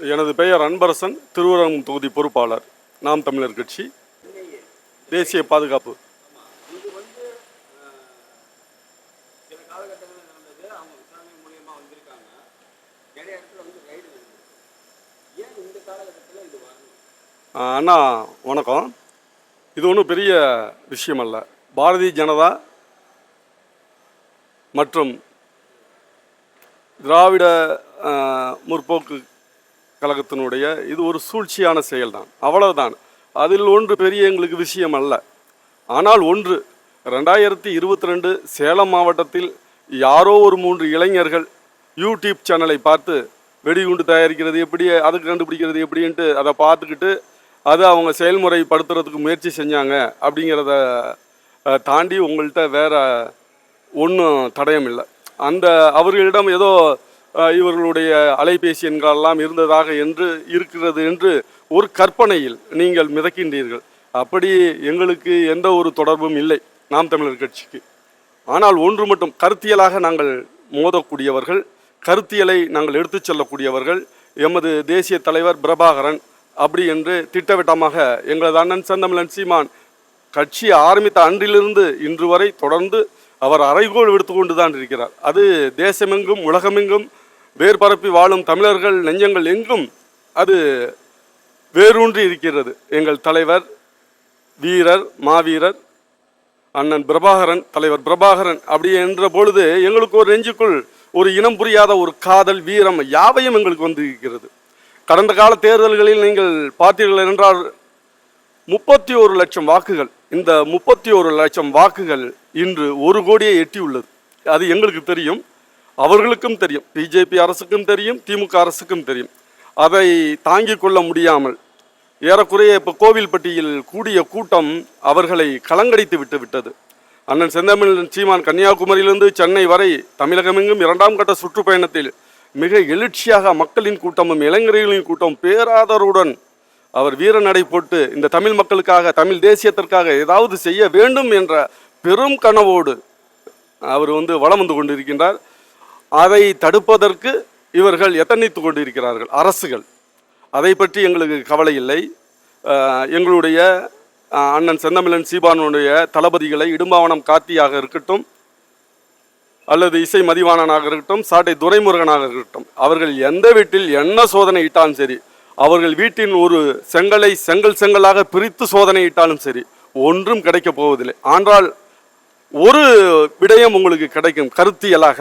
எனது பெயர் அன்பரசன் திருவரங்கம் தொகுதி பொறுப்பாளர். நாம் தமிழர் கட்சி. தேசிய பாதுகாப்பு. அண்ணா வணக்கம். இது ஒன்றும் பெரிய விஷயம் அல்ல. பாரதிய ஜனதா மற்றும் திராவிட முற்போக்கு கழகத்தினுடைய இது ஒரு சூழ்ச்சியான செயல்தான். அவ்வளவுதான். அதில் ஒன்று பெரிய எங்களுக்கு விஷயம் அல்ல. ஆனால் ஒன்று ரெண்டாயிரத்தி இருபத்தி ரெண்டு சேலம் மாவட்டத்தில் யாரோ ஒரு மூன்று இளைஞர்கள் யூடியூப் சேனலை பார்த்து வெடிகுண்டு தயாரிக்கிறது எப்படி அதுக்கு கண்டுபிடிக்கிறது எப்படின்ட்டு அதை பார்த்துக்கிட்டு அதை அவங்க செயல்முறைப்படுத்துறதுக்கு முயற்சி செஞ்சாங்க அப்படிங்கிறத தாண்டி உங்கள்கிட்ட வேற ஒன்றும் தடயம் இல்லை அந்த அவர்களிடம் ஏதோ இவர்களுடைய அலைபேசி எண்களெல்லாம் இருந்ததாக என்று இருக்கிறது என்று ஒரு கற்பனையில் நீங்கள் மிதக்கின்றீர்கள். அப்படி எங்களுக்கு எந்த ஒரு தொடர்பும் இல்லை நாம் தமிழர் கட்சிக்கு. ஆனால் ஒன்று மட்டும் கருத்தியலாக நாங்கள் மோதக்கூடியவர்கள் கருத்தியலை நாங்கள் எடுத்துச் செல்லக்கூடியவர்கள் எமது தேசிய தலைவர் பிரபாகரன் அப்படி என்று திட்டவட்டமாக எங்களது அண்ணன் செந்தமிழன் சீமான் கட்சி ஆரம்பித்த அன்றிலிருந்து இன்று வரை தொடர்ந்து அவர் அறைகோள் விடுத்து கொண்டு தான் இருக்கிறார். அது தேசமெங்கும் உலகமெங்கும் வேர் பரப்பி வாழும் தமிழர்கள் நெஞ்சங்கள் எங்கும் அது வேரூன்றி இருக்கிறது. எங்கள் தலைவர் வீரர் மாவீரர் அண்ணன் பிரபாகரன் தலைவர் பிரபாகரன் அப்படி என்ற பொழுது எங்களுக்கு ஒரு நெஞ்சுக்குள் ஒரு இனம் புரியாத ஒரு காதல் வீரம் யாவையும் எங்களுக்கு வந்து இருக்கிறது கடந்த கால தேர்தல்களில் நீங்கள் பார்த்தீர்கள் என்றால் முப்பத்தி ஒரு லட்சம் வாக்குகள் இந்த முப்பத்தி ஒரு லட்சம் வாக்குகள் இன்று ஒரு கோடியை எட்டியுள்ளது. அது எங்களுக்கு தெரியும். அவர்களுக்கும் தெரியும். பிஜேபி அரசுக்கும் தெரியும். திமுக அரசுக்கும் தெரியும். அதை தாங்கிக் கொள்ள முடியாமல் ஏறக்குறைய இப்போ கோவில்பட்டியில் கூடிய கூட்டம் அவர்களை கலங்கடித்து விட்டு விட்டது. அண்ணன் செந்தமிழன் சீமான் கன்னியாகுமரியிலிருந்து சென்னை வரை தமிழகமெங்கும் இரண்டாம் கட்ட சுற்றுப்பயணத்தில் மிக எழுச்சியாக மக்களின் கூட்டமும் இளைஞர்களின் கூட்டம் பேராதருடன் அவர் வீரநடை போட்டு இந்த தமிழ் மக்களுக்காக தமிழ் தேசியத்திற்காக ஏதாவது செய்ய வேண்டும் என்ற பெரும் கனவோடு அவர் வந்து வலம் வந்து கொண்டிருக்கின்றார். அதை தடுப்பதற்கு இவர்கள் எத்தனித்து கொண்டிருக்கிறார்கள் அரசுகள். அதை பற்றி எங்களுக்கு கவலை இல்லை. எங்களுடைய அண்ணன் செந்தமிழன் சீபானுடைய தளபதிகளை இடும்பாவனம் கார்த்தியாக இருக்கட்டும் அல்லது இசை மதிவாணனாக இருக்கட்டும் சாட்டை துரைமுருகனாக இருக்கட்டும் அவர்கள் எந்த வீட்டில் என்ன சோதனை இட்டாலும் சரி அவர்கள் வீட்டின் ஒரு செங்கலை செங்கல் செங்கலாக பிரித்து சோதனையிட்டாலும் சரி ஒன்றும் கிடைக்கப் போவதில்லை. ஆனால் ஒரு விடயம் உங்களுக்கு கிடைக்கும். கருத்தியலாக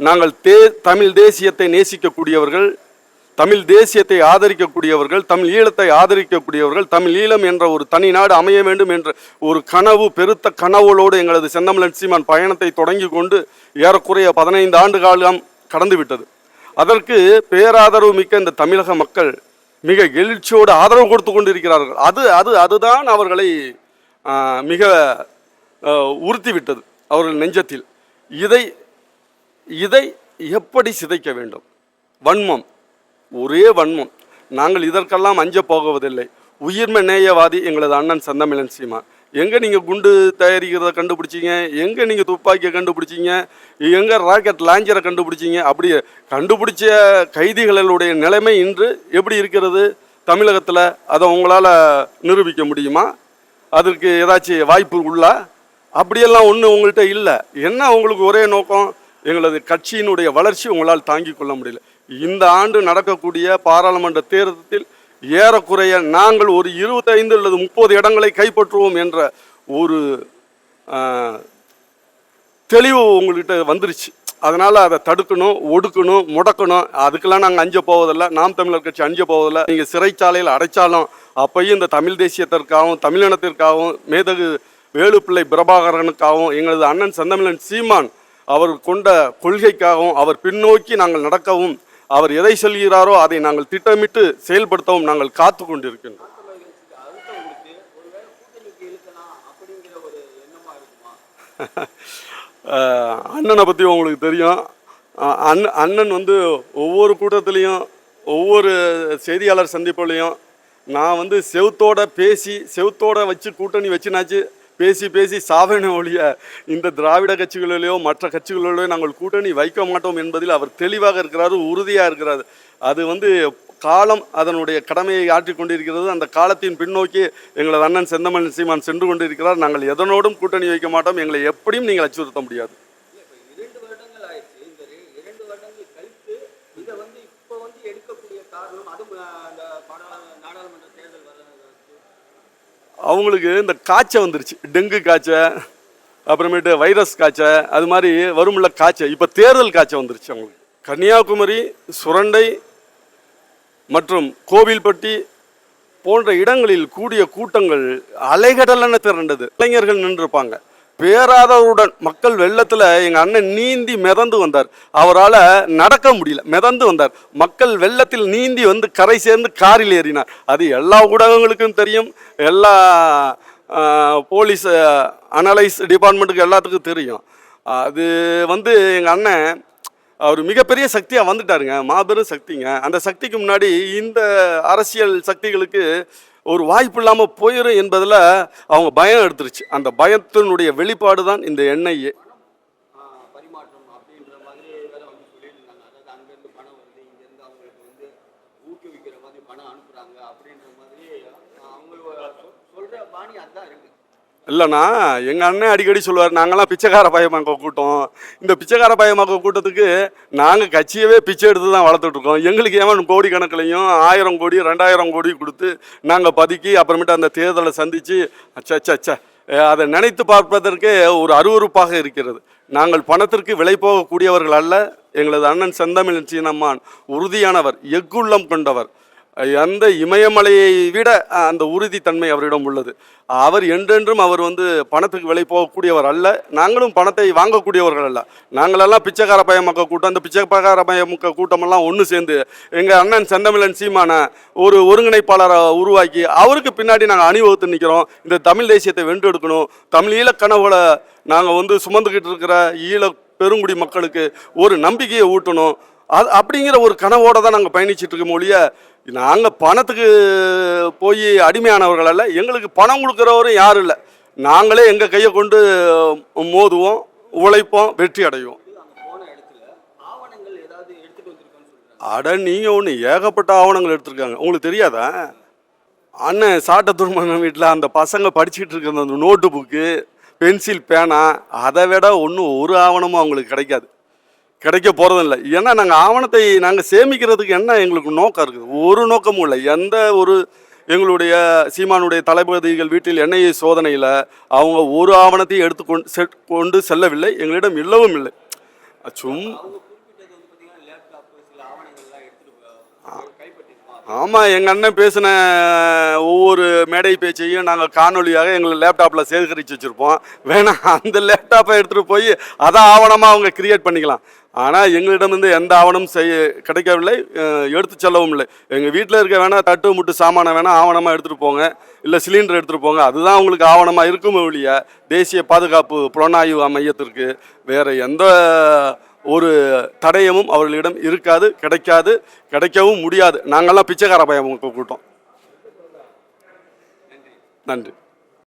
நாங்கள் தே தமிழ் தேசியத்தை நேசிக்கக்கூடியவர்கள் தமிழ் தேசியத்தை ஆதரிக்கக்கூடியவர்கள் தமிழ் ஈழத்தை ஆதரிக்கக்கூடியவர்கள் தமிழ் ஈழம் என்ற ஒரு தனி நாடு அமைய வேண்டும் என்ற ஒரு கனவு பெருத்த கனவுகளோடு எங்களது செந்தமிழன் சீமான் பயணத்தை தொடங்கி கொண்டு ஏறக்குறைய பதினைந்து ஆண்டு காலம் கடந்துவிட்டது. அதற்கு பேராதரவு மிக்க இந்த தமிழக மக்கள் மிக எழுச்சியோடு ஆதரவு கொடுத்து கொண்டிருக்கிறார்கள். அது அது அதுதான் அவர்களை மிக உறுத்திவிட்டது அவர்கள் நெஞ்சத்தில். இதை இதை எப்படி சிதைக்க வேண்டும்? வன்மம். ஒரே வன்மம். நாங்கள் இதற்கெல்லாம் அஞ்ச போகுவதில்லை உயிர்ம நேயவாதி எங்களது அண்ணன் சந்தமிழன் சீமான். எங்கே நீங்கள் குண்டு தயாரிக்கிறத கண்டுபிடிச்சீங்க? எங்கே நீங்கள் துப்பாக்கியை கண்டுபிடிச்சீங்க? எங்கே ராக்கெட் லாஞ்சரை கண்டுபிடிச்சீங்க? அப்படி கண்டுபிடிச்ச கைதிகளுடைய நிலைமை இன்று எப்படி இருக்கிறது? தமிழகத்தில் அதை உங்களால் நிரூபிக்க முடியுமா? அதற்கு ஏதாச்சும் வாய்ப்பு உள்ளா அப்படியெல்லாம் ஒன்றும் உங்கள்கிட்ட இல்லை. என்ன உங்களுக்கு ஒரே நோக்கம்? எங்களது கட்சியினுடைய வளர்ச்சி உங்களால் தாங்கிக் கொள்ள முடியல. இந்த ஆண்டு நடக்கக்கூடிய பாராளுமன்ற தேர்தலில் ஏறக்குறைய நாங்கள் ஒரு இருபத்தைந்து அல்லது முப்பது இடங்களை கைப்பற்றுவோம் என்ற ஒரு தெளிவு உங்கள்கிட்ட வந்துருச்சு. அதனால் அதை தடுக்கணும் ஒடுக்கணும் முடக்கணும். அதுக்கெல்லாம் நாங்கள் அஞ்ச போவதில்லை. நாம் தமிழர் கட்சி அஞ்ச போவதில்லை. நீங்கள் சிறைச்சாலையில் அடைச்சாலும் அப்பையும் இந்த தமிழ் தேசியத்திற்காகவும் தமிழினத்திற்காகவும் மேதகு வேலுப்பிள்ளை பிரபாகரனுக்காகவும் எங்களது அண்ணன் செந்தமிழன் சீமான் அவர் கொண்ட கொள்கைக்காகவும் அவர் பின்னோக்கி நாங்கள் நடக்கவும் அவர் எதை சொல்கிறாரோ அதை நாங்கள் திட்டமிட்டு செயல்படுத்தவும் நாங்கள் காத்து கொண்டிருக்கின்றோம். அண்ணனை பற்றி உங்களுக்கு தெரியும். அண் அண்ணன் அண்ணன் வந்து ஒவ்வொரு கூட்டத்துலேயும் ஒவ்வொரு செய்தியாளர் சந்திப்புலையும் நான் வந்து செவுத்தோட பேசி செவுத்தோட வச்சு கூட்டணி வச்சுனாச்சு. பேசி பேசி சாவன ஒழிய இந்த திராவிட கட்சிகளிலேயோ மற்ற கட்சிகளிலேயோ நாங்கள் கூட்டணி வைக்க மாட்டோம் என்பதில் அவர் தெளிவாக இருக்கிறார் உறுதியாக இருக்கிறார். அது வந்து காலம் அதனுடைய கடமையை ஆற்றி கொண்டிருக்கிறது. அந்த காலத்தின் பின்னோக்கி எங்களது அண்ணன் செந்தமன் சீமான் சென்று கொண்டிருக்கிறார். நாங்கள் எதனோடும் கூட்டணி வைக்க மாட்டோம். எங்களை எப்படியும் நீங்கள் அச்சுறுத்த முடியாது. அவங்களுக்கு இந்த காய்ச்சல் வந்துருச்சு. டெங்கு காய்ச்சல் அப்புறமேட்டு வைரஸ் காய்ச்சல் அது மாதிரி வரும்ல காய்ச்சல் இப்போ தேர்தல் காய்ச்சல் வந்துருச்சு அவங்களுக்கு. கன்னியாகுமரி சுரண்டை மற்றும் கோவில்பட்டி போன்ற இடங்களில் கூடிய கூட்டங்கள் அலைகடலான திரண்டது. இளைஞர்கள் நின்றுருப்பாங்க. பேராதவருடன் மக்கள் வெள்ளத்தில் எங்கள் அண்ணன் நீந்தி மிதந்து வந்தார். அவரால் நடக்க முடியல. மிதந்து வந்தார். மக்கள் வெள்ளத்தில் நீந்தி வந்து கரை சேர்ந்து காரில் ஏறினார். அது எல்லா ஊடகங்களுக்கும் தெரியும். எல்லா போலீஸ் அனலைஸ் டிபார்ட்மெண்ட்டுக்கு எல்லாத்துக்கும் தெரியும். அது வந்து எங்கள் அண்ணன் அவர் மிகப்பெரிய சக்தியாக வந்துட்டாருங்க. மாபெரும் சக்திங்க. அந்த சக்திக்கு முன்னாடி இந்த அரசியல் சக்திகளுக்கு ஒரு வாய்ப்பு இல்லாமல் போயிடும் என்பதில் அவங்க பயம் எடுத்துருச்சு. அந்த பயத்தினுடைய வெளிப்பாடு தான் இந்த எண்ணெயே. ஊக்குவிக்கிற மாதிரி பணம் அனுப்புறாங்க அப்படின்ற மாதிரி அவங்க சொல்ற பாணி அதுதான் இருக்கு. இல்லைண்ணா எங்கள் அண்ணன் அடிக்கடி சொல்லுவார் நாங்களாம் பிச்சைக்கார பயமாக்க கூட்டம். இந்த பிச்சைக்கார பயமாக்க கூட்டத்துக்கு நாங்கள் கட்சியவே பிச்சை எடுத்து தான் வளர்த்துட்ருக்கோம் எங்களுக்கு ஏன் கோடி கணக்குலையும் ஆயிரம் கோடி ரெண்டாயிரம் கோடி கொடுத்து நாங்கள் பதுக்கி அப்புறமேட்டு அந்த தேர்தலை சந்தித்து அச்சா அச்சா அச்சா அதை நினைத்து பார்ப்பதற்கே ஒரு அருவருப்பாக இருக்கிறது. நாங்கள் பணத்திற்கு விலை போகக்கூடியவர்கள் அல்ல. எங்களது அண்ணன் செந்தமிழ் சீனம்மான் உறுதியானவர் எக்குள்ளம் கொண்டவர். அந்த இமயமலையை விட அந்த உறுதித்தன்மை அவரிடம் உள்ளது. அவர் என்றென்றும் அவர் வந்து பணத்துக்கு விலை போகக்கூடியவர் அல்ல. நாங்களும் பணத்தை வாங்கக்கூடியவர்கள் அல்ல. நாங்களெல்லாம் பிச்சைக்கார பயமக்க கூட்டம். அந்த பிச்சைக்கார பயமுக்க கூட்டமெல்லாம் ஒன்று சேர்ந்து எங்கள் அண்ணன் செந்தமிழன் சீமான ஒரு ஒருங்கிணைப்பாளரை உருவாக்கி அவருக்கு பின்னாடி நாங்கள் அணிவகுத்து நிற்கிறோம் இந்த தமிழ் தேசியத்தை வென்றெடுக்கணும் தமிழ் ஈழக்கனவுகளை நாங்கள் வந்து சுமந்துக்கிட்டு இருக்கிற ஈழ பெருங்குடி மக்களுக்கு ஒரு நம்பிக்கையை ஊட்டணும். அது அப்படிங்கிற ஒரு கனவோடு தான் நாங்கள் பயணிச்சுட்டு இருக்கோம் ஒழிய நாங்கள் பணத்துக்கு போய் அடிமையானவர்கள் அல்ல எங்களுக்கு பணம் கொடுக்குறவரும் யாரும் இல்லை. நாங்களே எங்கள் கையை கொண்டு மோதுவோம் உழைப்போம் வெற்றி அடைவோம். அட நீங்கள் ஒன்று ஏகப்பட்ட ஆவணங்கள் எடுத்திருக்காங்க. உங்களுக்கு தெரியாதா? அண்ணன் சாட்ட வீட்டில் அந்த பசங்க படிச்சுட்டு இருக்கிற அந்த நோட்டு புக்கு பென்சில் பேனா அதை விட ஒன்றும் ஒரு ஆவணமும் அவங்களுக்கு கிடைக்காது. கிடைக்க போகிறதும் இல்லை ஏன்னா நாங்கள் ஆவணத்தை நாங்கள் சேமிக்கிறதுக்கு என்ன எங்களுக்கு நோக்கம் இருக்குது? ஒரு நோக்கமும் இல்லை. எந்த ஒரு எங்களுடைய சீமானுடைய தளபதிகள் வீட்டில் எண்ணெய் சோதனையில் அவங்க ஒரு ஆவணத்தையும் எடுத்துக்கொண்டு கொண்டு கொண்டு செல்லவில்லை. எங்களிடம் இல்லவும் இல்லை. சும் ஆமாம் எங்கள் அண்ணன் பேசின ஒவ்வொரு மேடை பேச்சையும் நாங்கள் காணொலியாக எங்களை லேப்டாப்பில் சேகரித்து வச்சுருப்போம். வேணாம் அந்த லேப்டாப்பை எடுத்துகிட்டு போய் அதை ஆவணமாக அவங்க கிரியேட் பண்ணிக்கலாம். ஆனால் எங்களிடமிருந்து எந்த ஆவணமும் செய்ய கிடைக்கவில்லை. எடுத்து செல்லவும் இல்லை. எங்கள் வீட்டில் இருக்க வேணால் தட்டு முட்டு சாமானை வேணால் ஆவணமாக எடுத்துகிட்டு போங்க. இல்லை சிலிண்டர் எடுத்துகிட்டு போங்க. அதுதான் உங்களுக்கு ஆவணமாக இருக்கும் ஒழிய தேசிய பாதுகாப்பு புலனாய்வு மையத்திற்கு வேறு எந்த ஒரு தடயமும் அவர்களிடம் இருக்காது கிடைக்காது கிடைக்கவும் முடியாது. நாங்கள்லாம் பிச்சைக்கார பயம் கூட்டம். நன்றி.